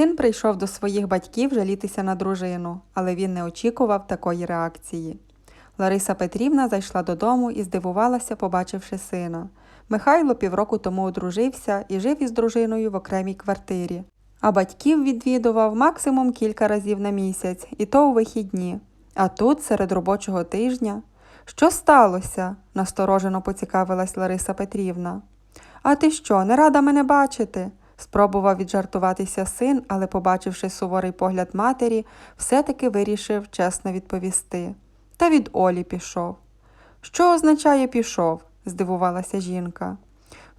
Син прийшов до своїх батьків жалітися на дружину, але він не очікував такої реакції. Лариса Петрівна зайшла додому і здивувалася, побачивши сина. Михайло півроку тому одружився і жив із дружиною в окремій квартирі. А батьків відвідував максимум кілька разів на місяць, і то у вихідні. А тут, серед робочого тижня. Що сталося? насторожено поцікавилась Лариса Петрівна. А ти що, не рада мене бачити? Спробував віджартуватися син, але, побачивши суворий погляд матері, все-таки вирішив чесно відповісти. Та від Олі пішов. Що означає пішов? здивувалася жінка.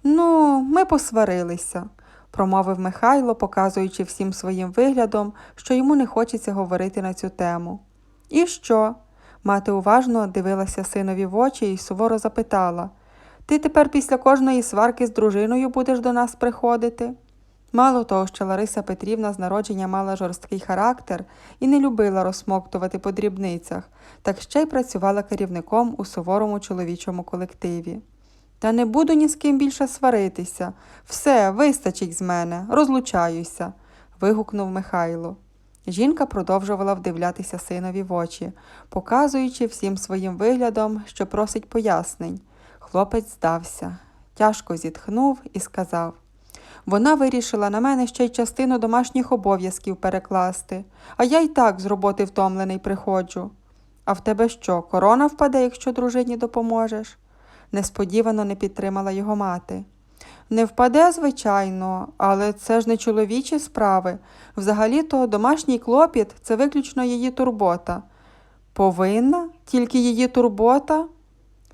Ну, ми посварилися, промовив Михайло, показуючи всім своїм виглядом, що йому не хочеться говорити на цю тему. І що? Мати уважно дивилася синові в очі і суворо запитала Ти тепер після кожної сварки з дружиною будеш до нас приходити? Мало того, що Лариса Петрівна з народження мала жорсткий характер і не любила розсмоктувати по дрібницях, так ще й працювала керівником у суворому чоловічому колективі. Та не буду ні з ким більше сваритися. Все, вистачить з мене, розлучаюся, вигукнув Михайло. Жінка продовжувала вдивлятися синові в очі, показуючи всім своїм виглядом, що просить пояснень. Хлопець здався, тяжко зітхнув і сказав вона вирішила на мене ще й частину домашніх обов'язків перекласти, а я й так з роботи втомлений приходжу. А в тебе що, корона впаде, якщо дружині допоможеш? Несподівано не підтримала його мати. Не впаде, звичайно, але це ж не чоловічі справи. Взагалі-то домашній клопіт це виключно її турбота. Повинна тільки її турбота?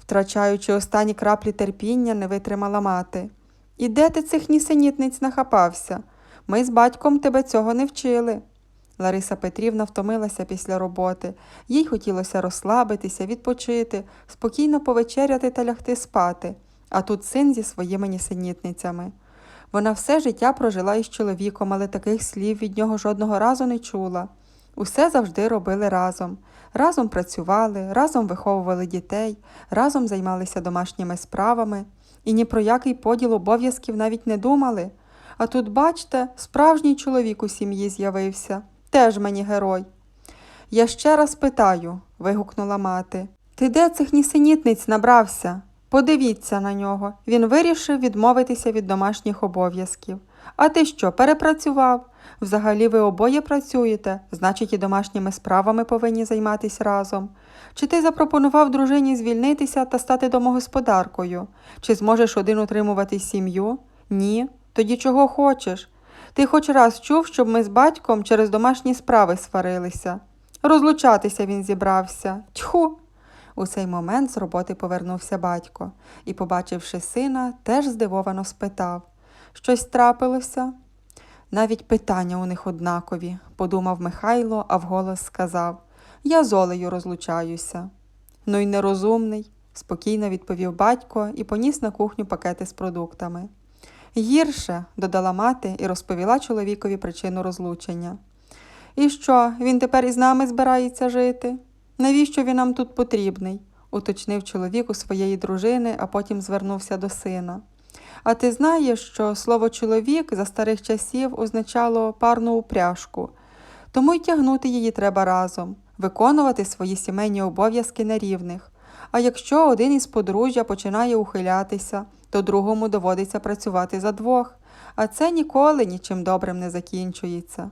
Втрачаючи останні краплі терпіння, не витримала мати. І де ти цих нісенітниць нахапався? Ми з батьком тебе цього не вчили. Лариса Петрівна втомилася після роботи. Їй хотілося розслабитися, відпочити, спокійно повечеряти та лягти спати, а тут син зі своїми нісенітницями. Вона все життя прожила із чоловіком, але таких слів від нього жодного разу не чула. Усе завжди робили разом. Разом працювали, разом виховували дітей, разом займалися домашніми справами і ні про який поділ обов'язків навіть не думали. А тут, бачте, справжній чоловік у сім'ї з'явився, теж мені герой. Я ще раз питаю, вигукнула мати. Ти де цих нісенітниць набрався? Подивіться на нього. Він вирішив відмовитися від домашніх обов'язків. А ти що, перепрацював? Взагалі ви обоє працюєте, значить, і домашніми справами повинні займатися разом. Чи ти запропонував дружині звільнитися та стати домогосподаркою? Чи зможеш один утримувати сім'ю? Ні. Тоді чого хочеш? Ти хоч раз чув, щоб ми з батьком через домашні справи сварилися. Розлучатися він зібрався. Тьху. У цей момент з роботи повернувся батько і, побачивши сина, теж здивовано спитав Щось трапилося? Навіть питання у них однакові, подумав Михайло, а вголос сказав Я з Олею розлучаюся. Ну й нерозумний, спокійно відповів батько і поніс на кухню пакети з продуктами. Гірше, додала мати і розповіла чоловікові причину розлучення. І що, він тепер із нами збирається жити? Навіщо він нам тут потрібний? уточнив чоловік у своєї дружини, а потім звернувся до сина. А ти знаєш, що слово чоловік за старих часів означало парну упряжку, тому й тягнути її треба разом, виконувати свої сімейні обов'язки на рівних. А якщо один із подружжя починає ухилятися, то другому доводиться працювати за двох, а це ніколи нічим добрим не закінчується.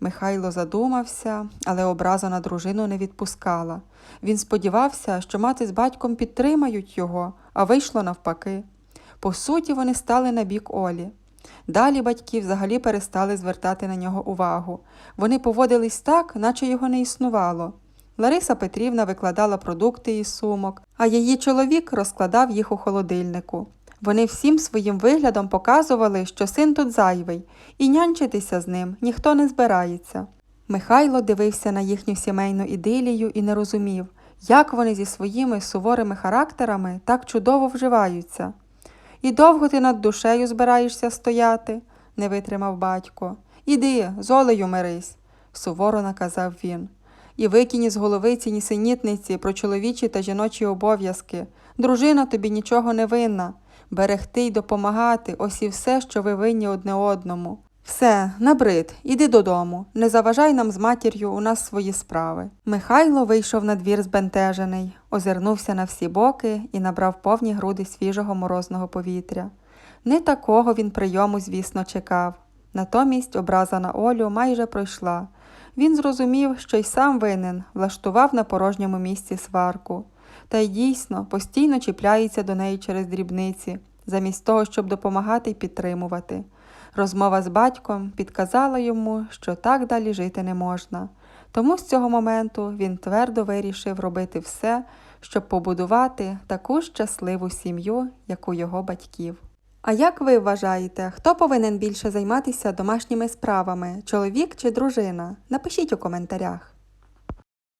Михайло задумався, але образа на дружину не відпускала. Він сподівався, що мати з батьком підтримають його, а вийшло навпаки. По суті, вони стали на бік Олі. Далі батьки взагалі перестали звертати на нього увагу. Вони поводились так, наче його не існувало. Лариса Петрівна викладала продукти із сумок, а її чоловік розкладав їх у холодильнику. Вони всім своїм виглядом показували, що син тут зайвий, і нянчитися з ним ніхто не збирається. Михайло дивився на їхню сімейну ідилію і не розумів, як вони зі своїми суворими характерами так чудово вживаються. І довго ти над душею збираєшся стояти, не витримав батько. Іди, з Олею мирись, суворо наказав він. І викинь із голови ці нісенітниці про чоловічі та жіночі обов'язки. Дружина тобі нічого не винна. Берегти й допомагати ось і все, що ви винні одне одному. Все, набрид, іди додому. Не заважай нам з матір'ю, у нас свої справи. Михайло вийшов на двір збентежений, озирнувся на всі боки і набрав повні груди свіжого морозного повітря. Не такого він прийому, звісно, чекав. Натомість образа на Олю майже пройшла. Він зрозумів, що й сам винен, влаштував на порожньому місці сварку. Та й дійсно постійно чіпляється до неї через дрібниці, замість того, щоб допомагати й підтримувати. Розмова з батьком підказала йому, що так далі жити не можна. Тому з цього моменту він твердо вирішив робити все, щоб побудувати таку щасливу сім'ю, як у його батьків. А як ви вважаєте, хто повинен більше займатися домашніми справами, чоловік чи дружина? Напишіть у коментарях.